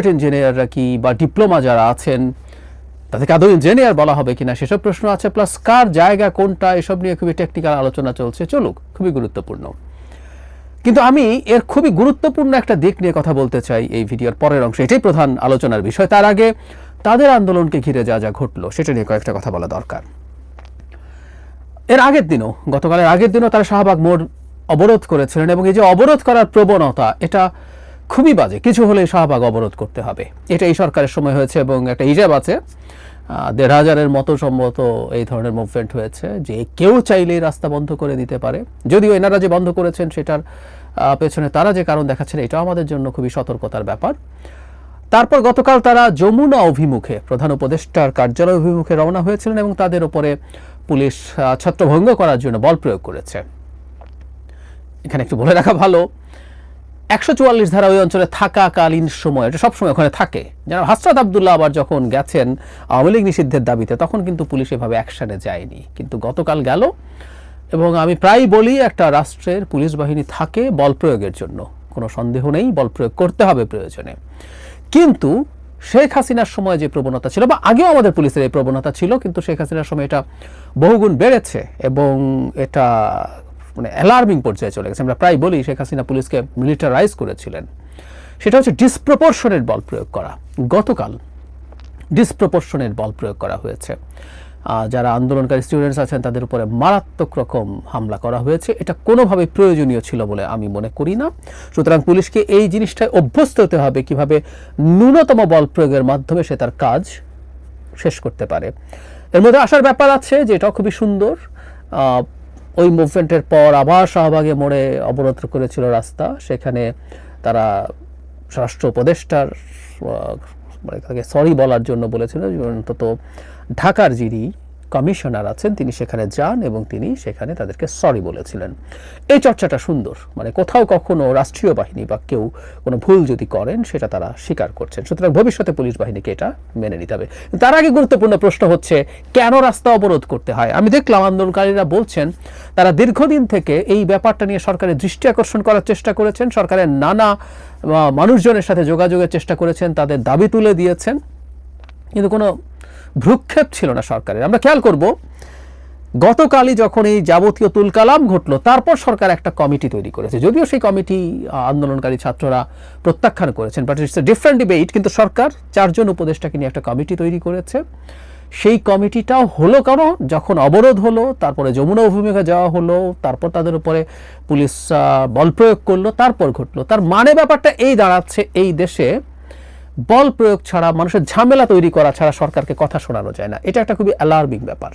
Graduate ইঞ্জিনিয়াররা কি বা ডিপ্লোমা যারা আছেন, তাদেরকে আদৌ ইঞ্জিনিয়ার বলা হবে কিনা সেসব প্রশ্ন আছে প্লাস কার জায়গা, কোনটা, এসব নিয়ে খুবই টেকনিক্যাল আলোচনা চলছে। চলুক, খুবই গুরুত্বপূর্ণ। কিন্তু আমি এর খুবই গুরুত্বপূর্ণ একটা দিক নিয়ে কথা বলতে চাই এই ভিডিওর পরের অংশে। এটাই প্রধান আলোচনার বিষয়। তার আগে তাদের আন্দোলনকে ঘিরে যা যা ঘটলো, সেটা নিয়ে কয়েকটা কথা বলা দরকার। এর আগের দিনও, গতকালের আগের দিনও তারা শাহবাগ মোড় অবরোধ করেছিলেন এবং এই যে অবরোধ করার প্রবণতা, এটা খুবই বাজে। কিছু হলে শাহবাগ অবরোধ করতে হবে। এটা এই সরকারের সময় হয়েছে এবং একটা হিজাব আছে। দেড় হাজারের মতো সম্ভবত এই ধরনের মুভমেন্ট হয়েছে যে কেউ চাইলেই রাস্তা বন্ধ করে দিতে পারে। যদিও এনারা যে বন্ধ করেছেন সেটার পেছনে তারা যে কারণ দেখাচ্ছেন, এটাও আমাদের জন্য খুবই সতর্কতার ব্যাপার। তারপর গতকাল তারা যমুনা অভিমুখে প্রধান উপদেষ্টার কার্যালয় অভিমুখে রওনা হয়েছিলেন এবং তাদের উপরে পুলিশ ছত্রভঙ্গ করার জন্য বল প্রয়োগ করেছে। এখানে একটু বলে রাখা ভালো। একশো চুয়াল্লিশ ধারা ওই অঞ্চলে থাকাকালীন সময়, এটা সবসময় ওখানে থাকে। যারা হাসরাত আবদুল্লাহ আবার যখন গেছেন আওয়ামী লীগ নিষিদ্ধের দাবিতে, তখন কিন্তু পুলিশ এভাবে অ্যাকশনে যায়নি। কিন্তু গতকাল গেল এবং আমি প্রায় বলি, একটা রাষ্ট্রের পুলিশ বাহিনী থাকে বল প্রয়োগের জন্য। কোনো সন্দেহ নেই, বল প্রয়োগ করতে হবে প্রয়োজনে। কিন্তু শেখ হাসিনার সময় যে প্রবণতা ছিল, বা আগেও আমাদের পুলিশের এই প্রবণতা ছিল, কিন্তু শেখ হাসিনার সময় এটা বহুগুণ বেড়েছে এবং এটা মানে অ্যালার্মিং পর্যায়ে চলে গেছে। আমরা প্রায় বলি শেখ হাসিনা পুলিশকে মিলিটারাইজ করেছিলেন। সেটা হচ্ছে ডিসপ্রপোর্শনের বল প্রয়োগ করা। গতকাল ডিসপ্রপোর্শনের বল প্রয়োগ করা হয়েছে। যারা আন্দোলনকারী স্টুডেন্টস আছেন, তাদের উপরে মারাত্মক রকম হামলা করা হয়েছে। এটা কোনোভাবে প্রয়োজনীয় ছিল বলে আমি মনে করি না। সুতরাং পুলিশকে এই জিনিসটায় অভ্যস্ত হতে হবে কীভাবে ন্যূনতম বল প্রয়োগের মাধ্যমে সে তার কাজ শেষ করতে পারে। এর মধ্যে আসার ব্যাপার আছে যে এটা খুবই সুন্দর। ওই মুভমেন্টের পর আবার শাহবাগে মোড়ে অবরোধ করেছিল রাস্তা। সেখানে তারা স্বরাষ্ট্র উপদেষ্টার মানে তাকে সরি বলার জন্য বলেছিল অন্তত ঢাকার যিনি কমিশনার আছেন, তিনি সেখানে যান এবং তিনি সেখানে তাদেরকে সরি বলেছিলেন। এই চর্চাটা সুন্দর মানে কোথাও কখনো রাষ্ট্রীয় বাহিনী বা কেউ কোনো ভুল যদি করেন, সেটা তারা স্বীকার করছেন। সুতরাং ভবিষ্যতে পুলিশ বাহিনীকে এটা মেনে নিতে হবে। তার আগে গুরুত্বপূর্ণ প্রশ্ন হচ্ছে, কেন রাস্তা অবরোধ করতে হয়? আমি দেখলাম আন্দোলনকারীরা বলছেন, তারা দীর্ঘদিন থেকে এই ব্যাপারটা নিয়ে সরকারের দৃষ্টি আকর্ষণ করার চেষ্টা করেছেন, সরকারের নানা মানুষজনের সাথে যোগাযোগের চেষ্টা করেছেন, তাদের দাবি তুলে দিয়েছেন। কিন্তু কোনো ভ্রুক্ষেপ ছিল না সরকারের। আমরা খেয়াল করব, গতকালই যখন এই যাবতীয় তুলকালাম ঘটলো, তারপর সরকার একটা কমিটি তৈরি করেছে। যদিও সেই কমিটি আন্দোলনকারী ছাত্ররা প্রত্যাখ্যান করেছেন but it's a different debate কিন্তু সরকার চারজন উপদেষ্টাকে নিয়ে একটা কমিটি তৈরি করেছে। সেই কমিটিটাও হলো কেন? যখন অবরোধ হলো, তারপরে যমুনা অভিমুখে যাওয়া হলো, তারপর তাদের উপরে পুলিশ বল প্রয়োগ করল, তারপর ঘটলো। তার মানে ব্যাপারটা এই দাঁড়াচ্ছে, এই দেশে বল প্রয়োগ ছাড়া, মানুষের ঝামেলা তৈরি করা ছাড়া সরকারকে কথা শোনানো যায় না। এটা একটা খুবই অ্যালার্মিং ব্যাপার।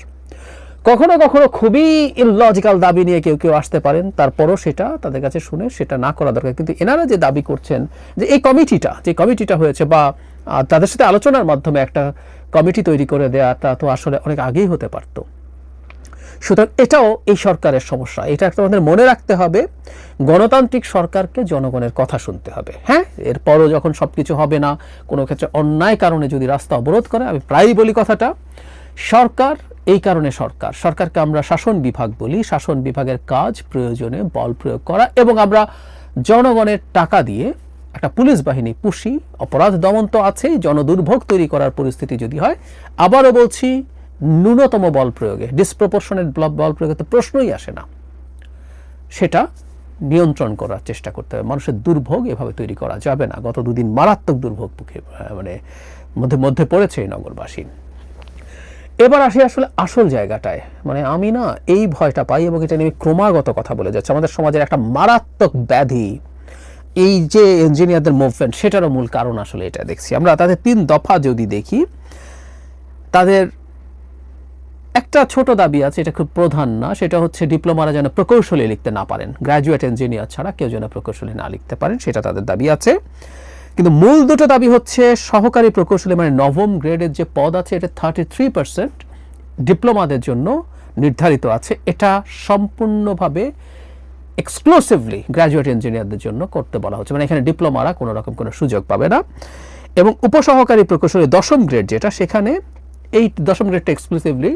কখনো কখনো খুবই ইললজিক্যাল দাবি নিয়ে কেউ কেউ আসতে পারেন, তারপরও সেটা তাদের কাছে শুনে সেটা না করা দরকার। কিন্তু এনারা যে দাবি করছেন, যে এই কমিটিটা, যে কমিটিটা হয়েছে বা তাদের সাথে আলোচনার মাধ্যমে একটা কমিটি তৈরি করে দেওয়াটা তো আসলে অনেক আগেই হতে পারতো। সুতরাং এটাও এই সরকারের সমস্যা। এটা একটা আমাদের মনে রাখতে হবে, গণতান্ত্রিক সরকারকে জনগণের কথা শুনতে হবে। হ্যাঁ? এরপরও যখন সব কিছু হবে না, কোনো ক্ষেত্রে অন্যায় কারণে যদি রাস্তা অবরোধ করে, আমি প্রায়ই বলি কথাটা, সরকার, এই কারণে সরকার, সরকারকে আমরা শাসন বিভাগ বলি। শাসন বিভাগের কাজ প্রয়োজনে বল প্রয়োগ করা এবং আমরা জনগণের টাকা দিয়ে একটা পুলিশ বাহিনী পুষি। অপরাধ দমন তো আছেই, জনদুর্ভোগ তৈরি করার পরিস্থিতি যদি হয়, আবারও বলছি ন্যূনতম বল প্রয়োগে ডিসপ্রপোর্শনের বল প্রয়োগে তো প্রশ্নই আসে না। সেটা নিয়ন্ত্রণ করার চেষ্টা করতে হবে। মানুষের দুর্ভোগ এভাবে তৈরি করা যাবে না। গত দুদিন মারাত্মক দুর্ভোগ মুখে মানে মধ্যে মধ্যে পড়েছে এই নগরবাসী। এবার আসি আসলে আসল জায়গাটায়। মানে আমি না এই ভয়টা পাই এবং এটা নিয়ে ক্রমাগত কথা বলে যাচ্ছে। আমাদের সমাজের একটা মারাত্মক ব্যাধি, এই যে ইঞ্জিনিয়ারদের মুভমেন্ট সেটারও মূল কারণ আসলে এটা দেখছি। আমরা তাদের তিন দফা যদি দেখি, তাদের একটা ছোট দাবি আছে, এটা খুব প্রধান না, সেটা হচ্ছে ডিপ্লোমারা যেন প্রকৌশলী লিখতে না পারেন। গ্র্যাজুয়েট ইঞ্জিনিয়ার ছাড়া কেউ যেন প্রকৌশলী না লিখতে পারেন, সেটা তাদের দাবি আছে। কিন্তু মূল দুটো দাবি হচ্ছে সহকারী প্রকৌশলী মানে নবম গ্রেডের যে পদ আছে, এটা থার্টি থ্রি পার্সেন্ট ডিপ্লোমাদের জন্য নির্ধারিত আছে। এটা সম্পূর্ণভাবে এক্সক্লুসিভলি গ্র্যাজুয়েট ইঞ্জিনিয়ারদের জন্য করতে বলা হচ্ছে। মানে এখানে ডিপ্লোমারা কোনো রকম কোনো সুযোগ পাবে না। এবং উপসহকারী প্রকৌশলী দশম গ্রেড যেটা, সেখানে এই দশম গ্রেডটা এক্সক্লুসিভলি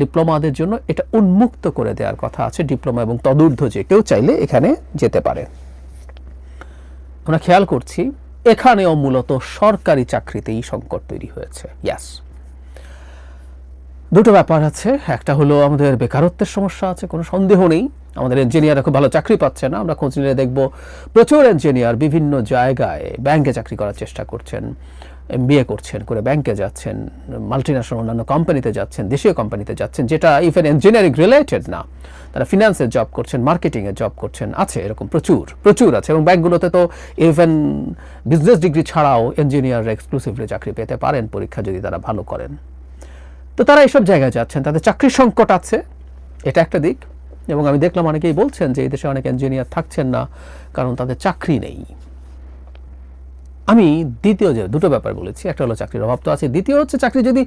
ডিপ্লোমাদের জন্য এটা উন্মুক্ত করে দেওয়ার কথা আছে ডিপ্লোমা এবং তদূর্ধ্ব যে কেউ চাইলে এখানে যেতে পারে। আমরা খেয়াল করছি, এখানেও মূলত সরকারি চাকরিতেই সংকট তৈরি হয়েছে। ইয়াস দুটো ব্যাপার আছে, একটা হলো আমাদের বেকারত্বের সমস্যা আছে, কোনো সন্দেহ নেই। আমাদের ইঞ্জিনিয়াররা খুব ভালো চাকরি পাচ্ছে না। আমরা খোঁজ নিলে দেখব প্রচুর ইঞ্জিনিয়ার বিভিন্ন জায়গায় ব্যাংকে চাকরি করার চেষ্টা করছেন এমবিএ করছেন, করে ব্যাংকে যাচ্ছেন মাল্টিন্যাশনাল অন্যান্য কোম্পানিতে যাচ্ছেন, দেশীয় কোম্পানিতে যাচ্ছেন, যেটা ইভেন ইঞ্জিনিয়ারিং রিলেটেড না। তারা ফিনান্সের জব করছেন মার্কেটিংয়ের জব করছেন, আছে এরকম প্রচুর প্রচুর আছে এবং ব্যাংকগুলোতে তো ইভেন বিজনেস ডিগ্রি ছাড়াও ইঞ্জিনিয়াররা এক্সক্লুসিভলি চাকরি পেতে পারেন, পরীক্ষা যদি তারা ভালো করেন। তো তারা এইসব জায়গায় যাচ্ছেন, তাদের চাকরির সংকট আছে। এটা একটা দিক। এবং আমি দেখলাম অনেকেই বলছেন যে এই দেশে অনেক ইঞ্জিনিয়ার থাকছেন না, কারণ তাদের চাকরি নেই। আমি দ্বিতীয় যে দুটো ব্যাপার বলেছি, একটা হলো চাকরির অভাব তো আছে, দ্বিতীয় হচ্ছে চাকরি যদি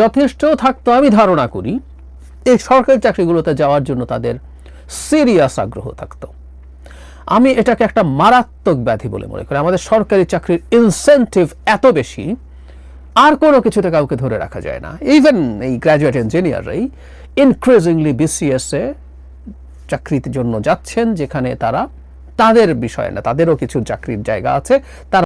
যথেষ্ট থাকতো, আমি ধারণা করি এই সরকারি চাকরিগুলোতে যাওয়ার জন্য তাদের সিরিয়াস আগ্রহ থাকতো। আমি এটাকে একটা মারাত্মক ব্যাধি বলে মনে করি। আমাদের সরকারি চাকরির ইনসেন্টিভ এত বেশি, আর কোনো কিছুতে কাউকে ধরে রাখা যায় না। ইভেন এই গ্র্যাজুয়েট ইঞ্জিনিয়াররাই ইনক্রিজিংলি বিসিএসে চাকরির জন্য যাচ্ছেন যেখানে তারা তাদের বিষয় না তাদেরও কিছু চাকরির জায়গা আছে। তারা